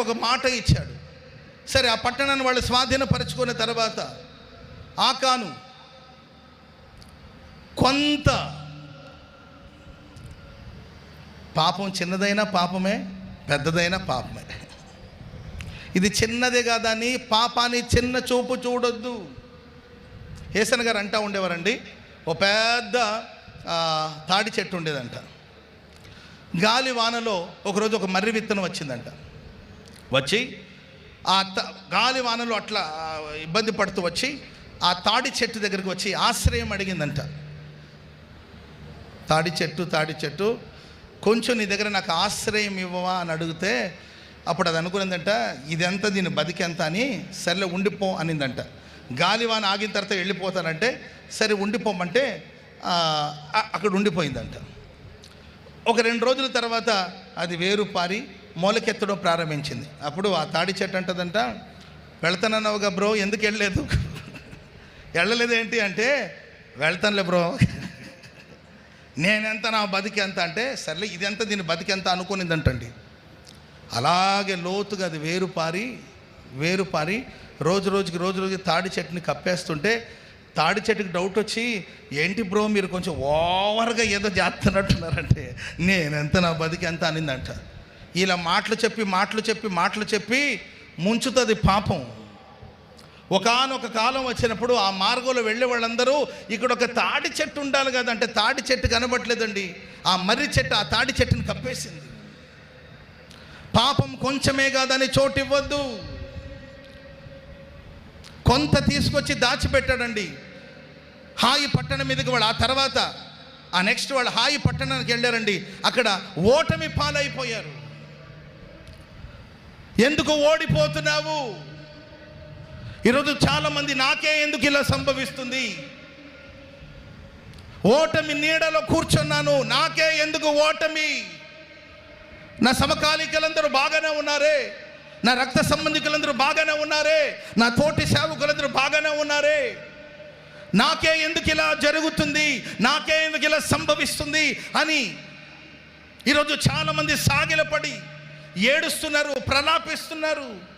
వాళ్ళకి ఒక మాట ఇచ్చాడు. సరే ఆ పట్టణాన్ని వాళ్ళు స్వాధీనపరచుకున్న తర్వాత ఆకాను కొంత పాపం చిన్నదైనా పాపమే పెద్దదైనా పాపమే. ఇది చిన్నదే కాదని పాపాన్ని చిన్న చూపు చూడొద్దు. హేసన్ గారు అంటా ఉండేవారండి ఓ పెద్ద తాడి చెట్టు ఉండేదంట. గాలి వానలో ఒకరోజు ఒక మర్రి విత్తనం వచ్చిందంట. వచ్చి ఆ గాలి వానలు అట్లా ఇబ్బంది పడుతూ వచ్చి ఆ తాడి చెట్టు దగ్గరికి వచ్చి ఆశ్రయం అడిగిందంట. తాడి చెట్టు తాడి చెట్టు కొంచెం నీ దగ్గర నాకు ఆశ్రయం ఇవ్వవా అని అడిగితే అప్పుడు అది అనుకున్నదంట ఇదెంత? దీని బతికెంత అని సర్లే ఉండిపో అనిందంట. గాలివాన ఆగిన తర్వాత వెళ్ళిపోతానంటే సరే ఉండిపోమంటే అక్కడ ఉండిపోయిందంట. ఒక రెండు రోజుల తర్వాత అది వేరు పారి మొలకెత్తడం ప్రారంభించింది. అప్పుడు ఆ తాడి చెట్టు అంటదంట వెళ్తానన్నావుగా బ్రో ఎందుకు వెళ్ళలేదు? వెళ్ళలేదు ఏంటి అంటే వెళ్తానులే బ్రో. నేనెంత నా బతికి ఎంత? అంటే సర్లే ఇదెంత దీని బతికి ఎంత అనుకునిందంటండి. అలాగే లోతుగా అది వేరు పారి వేరు పారి రోజు రోజుకి రోజు రోజుకి తాడి చెట్టుని కప్పేస్తుంటే తాడి చెట్టుకి డౌట్ వచ్చి ఏంటి బ్రో మీరు కొంచెం ఓవర్గా ఏదో చేస్తున్నట్టున్నారంటే నేనెంత నా బతికి ఎంత అనిందంట. ఇలా మాటలు చెప్పి మాటలు చెప్పి మాటలు చెప్పి ముంచుతుంది పాపం. ఒకానొక కాలం వచ్చినప్పుడు ఆ మార్గంలో వెళ్ళే వాళ్ళందరూ ఇక్కడ ఒక తాడి చెట్టు ఉండాలి కదా అంటే తాడి చెట్టు కనబట్లేదండి ఆ మర్రి చెట్టు ఆ తాడి చెట్టుని కప్పేసింది. పాపం కొంచెమే కాదని చోటు ఇవ్వద్దు కొంత తీసుకొచ్చి దాచిపెట్టాడండి. హాయి పట్టణం మీదకి వాళ్ళు ఆ తర్వాత ఆ నెక్స్ట్ వాళ్ళు హాయి పట్టణానికి వెళ్ళారండి. అక్కడ ఓటమి పాలైపోయారు. ఎందుకు ఓడిపోతున్నావు? ఈరోజు చాలామంది నాకే ఎందుకు ఇలా సంభవిస్తుంది? ఓటమి నీడలో కూర్చున్నాను నాకే ఎందుకు ఓటమి? నా సమకాలీకులందరూ బాగానే ఉన్నారే? నా రక్త సంబంధికులందరూ బాగానే ఉన్నారే? నా తోటి సేవకులందరూ బాగానే ఉన్నారే? నాకే ఎందుకు ఇలా జరుగుతుంది? నాకే ఎందుకు ఇలా సంభవిస్తుంది? అని ఈరోజు చాలామంది సాగిలపడి ఏడుస్తున్నారు ప్రలాపిస్తున్నారు.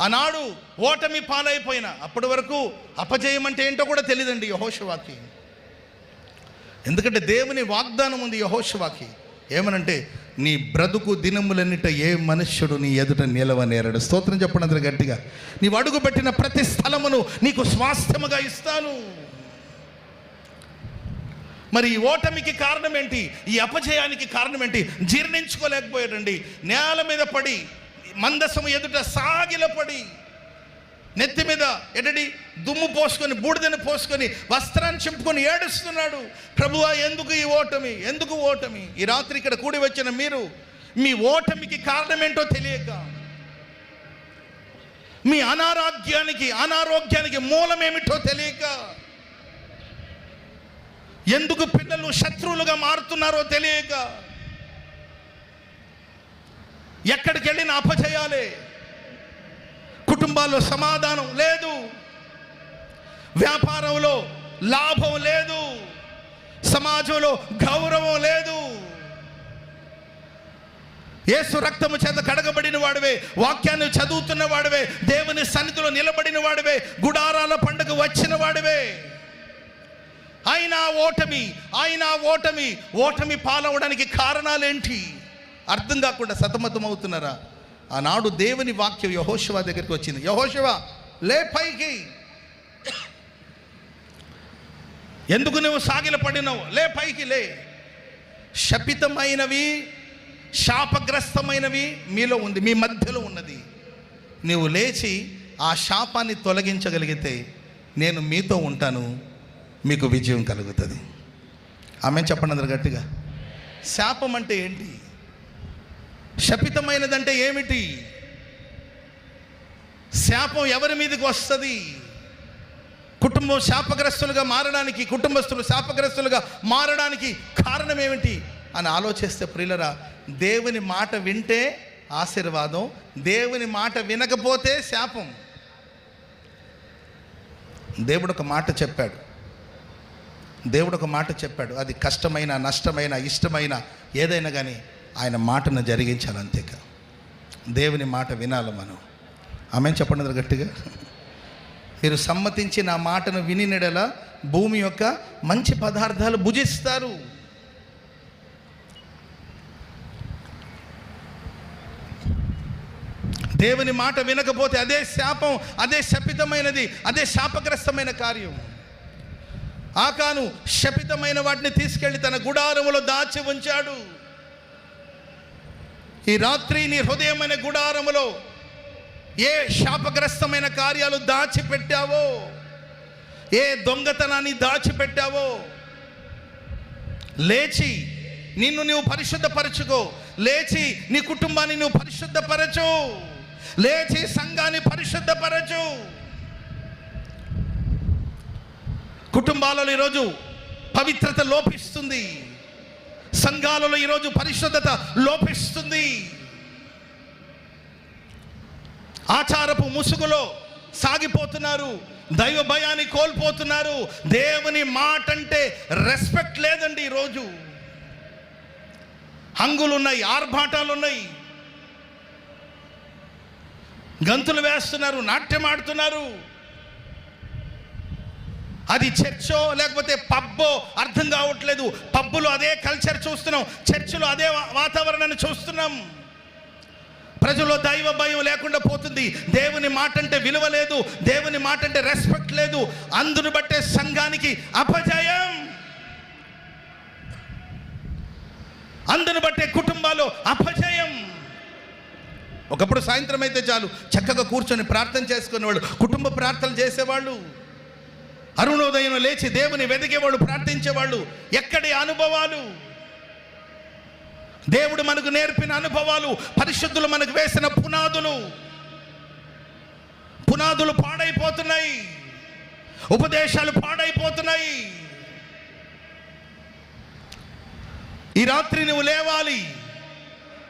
ఆనాడు ఓటమి పాలైపోయిన అప్పటి వరకు అపజయం అంటే ఏంటో కూడా తెలియదండి యహోషవాకి. ఎందుకంటే దేవుని వాగ్దానం ఉంది యహోషవాకి. ఏమనంటే నీ బ్రతుకు దినములన్నిట ఏ మనుష్యుడు నీ ఎదుట నిలవనేరడు స్తోత్రం చెప్పండి అందరు గట్టిగా. నీవు అడుగుపెట్టిన ప్రతి స్థలమును నీకు స్వాస్థ్యముగా ఇస్తాను. మరి ఈ ఓటమికి కారణం ఏంటి? ఈ అపజయానికి కారణం ఏంటి? జీర్ణించుకోలేకపోయాడండి నేల మీద పడి మందసము ఎదుట సాగిలపడి నెత్తి మీద ఎడడి దుమ్ము పోసుకొని బూడిదని పోసుకొని వస్త్రాన్ని చింపుకొని ఏడుస్తున్నాడు. ప్రభువా ఎందుకు ఈ ఓటమి? ఎందుకు ఓటమి? ఈ రాత్రి ఇక్కడ కూడి వచ్చిన మీరు మీ ఓటమికి కారణమేంటో తెలియక మీ అనారోగ్యానికి అనారోగ్యానికి మూలమేమిటో తెలియక ఎందుకు పిల్లలు శత్రువులుగా మారుతున్నారో తెలియక. ఎక్కడికి వెళ్ళిన అపజయాలే. కుటుంబాల్లో సమాధానం లేదు. వ్యాపారంలో లాభం లేదు. సమాజంలో గౌరవం లేదు. ఏసు రక్తము చేత కడగబడిన వాడివే వాక్యాన్ని చదువుతున్న వాడివే దేవుని సన్నిధిలో నిలబడిన వాడివే గుడారాల పండుగ వచ్చిన వాడివే అయినా ఓటమి అయినా ఓటమి ఓటమి పాలవడానికి కారణాలేంటి? అర్థం కాకుండా సతమతం అవుతున్నారా ఆనాడు దేవుని వాక్యం యహోశివ దగ్గరికి వచ్చింది. యహోశివ లే పైకి. ఎందుకు నువ్వు సాగిల పడినావు లే పైకి లే. శపితమైనవి శాపగ్రస్తమైనవి మీలో ఉంది మీ మధ్యలో ఉన్నది. నీవు లేచి ఆ శాపాన్ని తొలగించగలిగితే నేను మీతో ఉంటాను. మీకు విజయం కలుగుతుంది. ఆమె చెప్పండి అందరు గట్టిగా. శాపం అంటే ఏంటి? శపితమైనదంటే ఏమిటి? శాపం ఎవరి మీదకి వస్తుంది? కుటుంబం శాపగ్రస్తులుగా మారడానికి కుటుంబస్తులు శాపగ్రస్తులుగా మారడానికి కారణం ఏమిటి? అని ఆలోచిస్తే ప్రియులరా దేవుని మాట వింటే ఆశీర్వాదం దేవుని మాట వినకపోతే శాపం. దేవుడు ఒక మాట చెప్పాడు. దేవుడు ఒక మాట చెప్పాడు. అది కష్టమైన నష్టమైన ఇష్టమైన ఏదైనా కానీ ఆయన మాటను జరిగించాలి అంతేక. దేవుని మాట వినాలి మనం. ఆమె చెప్పండి గట్టిగా. మీరు సమ్మతించి నా మాటను విని నెడల భూమి యొక్క మంచి పదార్థాలు భుజిస్తారు. దేవుని మాట వినకపోతే అదే శాపం అదే శపితమైనది అదే శాపగ్రస్తమైన కార్యం. ఆకాను శపితమైన వాటిని తీసుకెళ్ళి తన గుడారములో దాచి ఉంచాడు. ఈ రాత్రి నీ హృదయమైన గుడారములో ఏ శాపగ్రస్తమైన కార్యాలు దాచిపెట్టావో ఏ దొంగతనాన్ని దాచిపెట్టావో లేచి నిన్ను నువ్వు పరిశుద్ధపరచుకో లేచి నీ కుటుంబాన్ని నువ్వు పరిశుద్ధపరచు లేచి సంఘాన్ని పరిశుద్ధపరచు. కుటుంబాలలో ఈరోజు పవిత్రత లోపిస్తుంది. సంఘాలలో ఈరోజు పరిశుద్ధత లోపిస్తుంది. ఆచారపు ముసుగులో సాగిపోతున్నారు. దైవ భయాన్ని కోల్పోతున్నారు. దేవుని మాట అంటే రెస్పెక్ట్ లేదండి ఈరోజు. హంగులు ఉన్నాయి ఆర్భాటాలు ఉన్నాయి గంతులు వేస్తున్నారు నాట్యం ఆడుతున్నారు. అది చర్చో లేకపోతే పబ్బో అర్థం కావట్లేదు. పబ్బులో అదే కల్చర్ చూస్తున్నాం చర్చిలో అదే వాతావరణాన్ని చూస్తున్నాం. ప్రజల్లో దైవ భయం లేకుండా పోతుంది. దేవుని మాట అంటే విలువ లేదు దేవుని మాట అంటే రెస్పెక్ట్ లేదు. అందును బట్టే సంఘానికి అపజయం. అందును బట్టే కుటుంబాలు అపజయం. ఒకప్పుడు సాయంత్రం అయితే చాలు చక్కగా కూర్చొని ప్రార్థన చేసుకునేవాళ్ళు కుటుంబ ప్రార్థనలు చేసేవాళ్ళు. అరుణోదయం లేచి దేవుని వెదిగేవాళ్ళు ప్రార్థించేవాళ్ళు. ఎక్కడి అనుభవాలు? దేవుడు మనకు నేర్పిన అనుభవాలు పరిశుద్ధులు మనకు వేసిన పునాదులు. పునాదులు పాడైపోతున్నాయి. ఉపదేశాలు పాడైపోతున్నాయి. ఈ రాత్రి నువ్వు లేవాలి.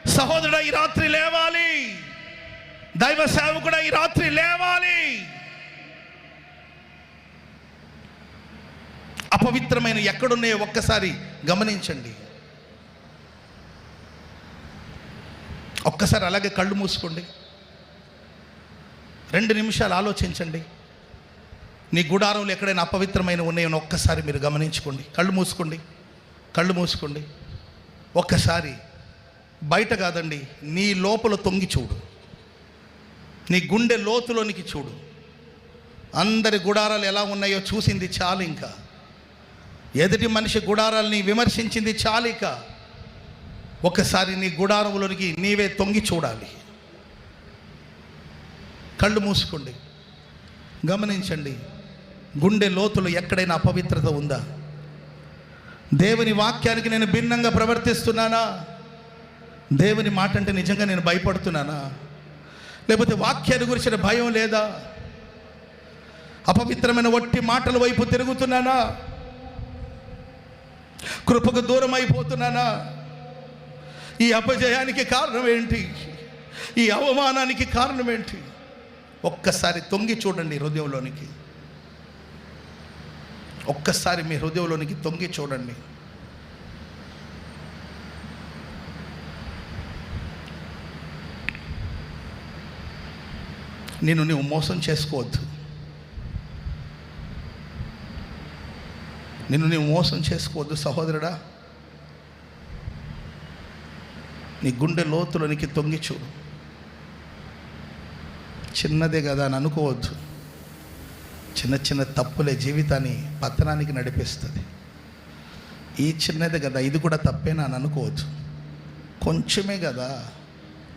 సహోదరుడా ఈ రాత్రి లేవాలి. దైవ సేవకుడా ఈ రాత్రి లేవాలి. అపవిత్రమైన ఎక్కడున్నాయో ఒక్కసారి గమనించండి. ఒక్కసారి అలాగే కళ్ళు మూసుకోండి. రెండు నిమిషాలు ఆలోచించండి. నీ గుడారంలో ఎక్కడైనా అపవిత్రమైన ఉన్నాయని ఒక్కసారి మీరు గమనించుకోండి. కళ్ళు మూసుకోండి. కళ్ళు మూసుకోండి. ఒక్కసారి బయట కాదండి నీ లోపల తొంగి చూడు. నీ గుండె లోతులోనికి చూడు. అందరి గుడారాలు ఎలా ఉన్నాయో చూసింది చాలు ఇంకా. ఎదుటి మనిషి గుడారాల్ని విమర్శించింది చాలిక. ఒకసారి నీ గుడారంలోనికి నీవే తొంగి చూడాలి. కళ్ళు మూసుకోండి. గమనించండి. గుండె లోతులు ఎక్కడైనా అపవిత్రత ఉందా? దేవుని వాక్యానికి నేను భిన్నంగా ప్రవర్తిస్తున్నానా? దేవుని మాట అంటే నిజంగా నేను భయపడుతున్నానా? లేకపోతే వాక్యాన్ని గురించిన భయం లేదా? అపవిత్రమైన వట్టి మాటల వైపు తిరుగుతున్నానా? కృపకు దూరం అయిపోతున్నానా ఈ అపజయానికి కారణం ఏంటి? ఈ అవమానానికి కారణం ఏంటి? ఒక్కసారి తొంగి చూడండి హృదయంలోనికి. ఒక్కసారి మీ హృదయంలోనికి తొంగి చూడండి. నేను నువ్వు మోసం చేసుకోవద్దు. నిన్ను నీవు మోసం చేసుకోవద్దు సహోదరుడా. నీ గుండె లోతులోనికి తొంగి చూడు. చిన్నదే కదా అని అనుకోవద్దు. చిన్న చిన్న తప్పులే జీవితాన్ని పతనానికి నడిపిస్తుంది. ఈ చిన్నదే కదా ఇది కూడా తప్పేనా అని అనుకోవద్దు. కొంచెమే కదా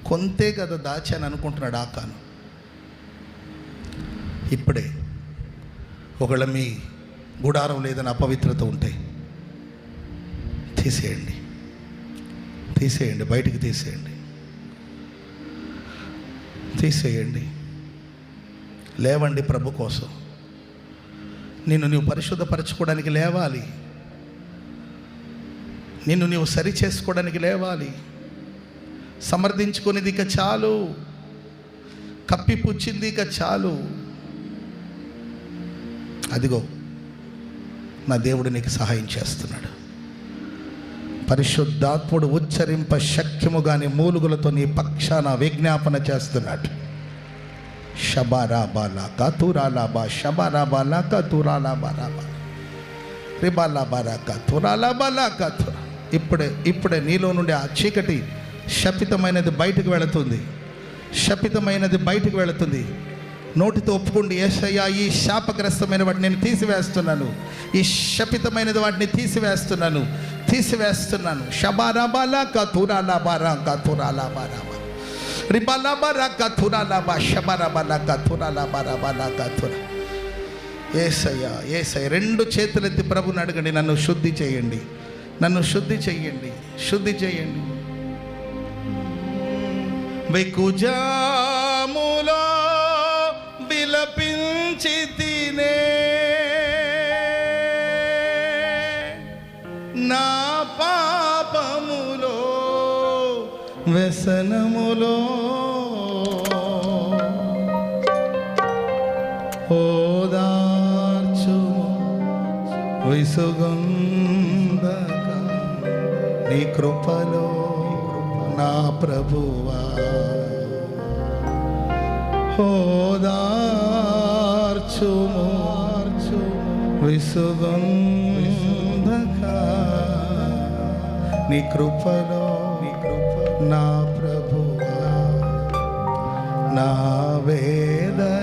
కొంతే కదా దాచి అని అనుకుంటున్నాడు ఆకాను. ఇప్పుడే ఒకళ్ళ మీ గుడారం లేదని అపవిత్రత ఉంటే తీసేయండి. తీసేయండి బయటికి తీసేయండి. తీసేయండి. లేవండి ప్రభు కోసం. నిన్ను నీవు పరిశుద్ధపరచుకోవడానికి లేవాలి. నిన్ను నీవు సరి చేసుకోవడానికి లేవాలి. సమర్థించుకునేది ఇక చాలు. కప్పిపుచ్చింది ఇక చాలు. అదిగో నా దేవుడు నీకు సహాయం చేస్తున్నాడు. పరిశుద్ధాత్ముడు ఉచ్చరింప శక్యము కానీ మూలుగులతో నీ పక్షాన విజ్ఞాపన చేస్తున్నాడు. షబారాబాలా కతురాలాబా షబారాబాలా కతురాలాబారాబా రిబాలాబారాక తురాలాబాలాక తుర. ఇప్పుడే ఇప్పుడే నీలో నుండి ఆ చీకటి శపితమైనది బయటకు వెళుతుంది. శపితమైనది బయటకు వెళుతుంది. నోటితో ఒప్పుకోండి. ఏషయ్యా ఈ శాపగ్రస్తమైన వాటిని నేను తీసివేస్తున్నాను. ఈ శపితమైనది వాటిని తీసివేస్తున్నాను. తీసివేస్తున్నాను. షబారాబాలా కతురాలాబారా కతురాలాబారాబా రిబాలాబారా కతురాలాబా షబారాబాలా కతురాలాబారాబాలా కథురా ఏసయ్యా ఏసయ్య రెండు చేతులెత్తి ప్రభుని అడగండి. నన్ను శుద్ధి చేయండి. నన్ను శుద్ధి చేయండి. శుద్ధి చేయండి. వెకుజాములో విలపించి తినే నా పాపములో వ్యసనములో. ఓదార్చుము విసుగొందక నీ కృపలో నా ప్రభువా. ఓదార్చుము విసుగొందక నీ కృపలో నీ కృప నా ప్రభువా నా వేదనలో